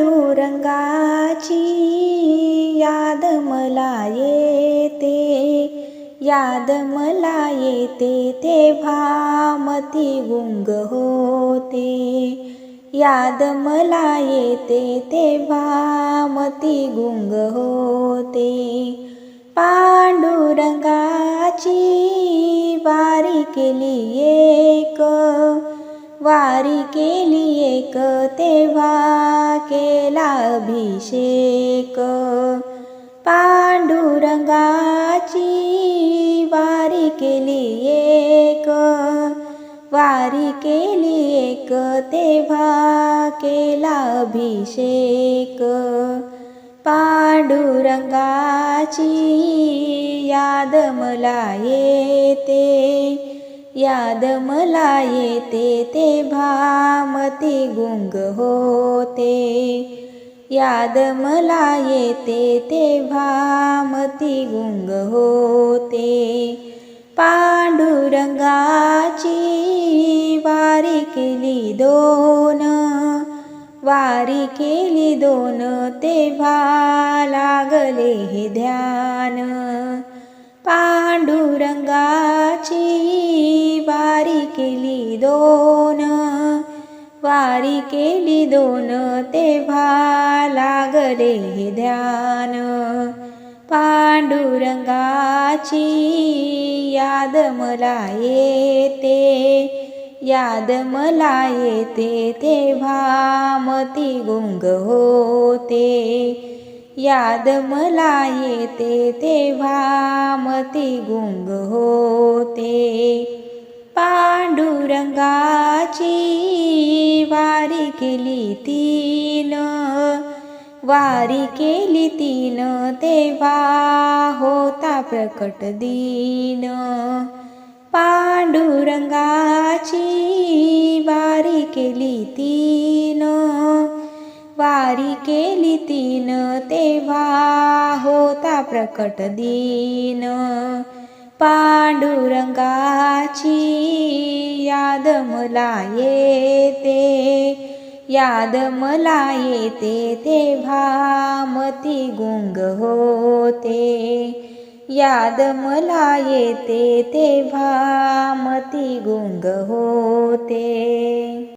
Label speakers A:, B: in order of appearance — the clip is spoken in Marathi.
A: पांडुरंगाची याद मला येते याद मला येते तेव्हा मती गुंग होते. याद मला येते तेव्हा मती गुंग होते. पांडुरंगाची वारी केली एक वारी केली एक तेव्हा केला अभिषेक. पांडुरंगाची वारी केली एक वारी केली एक तेव्हा केला अभिषेक. पांडुरंगाची याद मला येते. याद मला येते ते भामती गुंग होते. याद मला येते ते भामती गुंग होते. पांडुरंगाची वारी केली दोन वारी केली दोन तेव्हा लागले हे ध्यान. पांडुरंगा दोन. वारी केली दोन तेव्हा लागले हे ध्यान. पांडुरंगाची याद मला येते याद मला येते तेव्हा मती गुंग होते. याद मला येते तेव्हा मती गुंग होते. पांडुरंगाची वारी केली तीन. वारी केली तीन तेव्हा होता प्रकट दीन. पांडुरंगाची वारी केली तीन. वारी केली तीन तेव्हा होता प्रकट दीन. पांडुरंगाची याद मला येते याद मला येते तेव्हा मती गुंग होते. याद मला येते तेव्हा मती गुंग होते.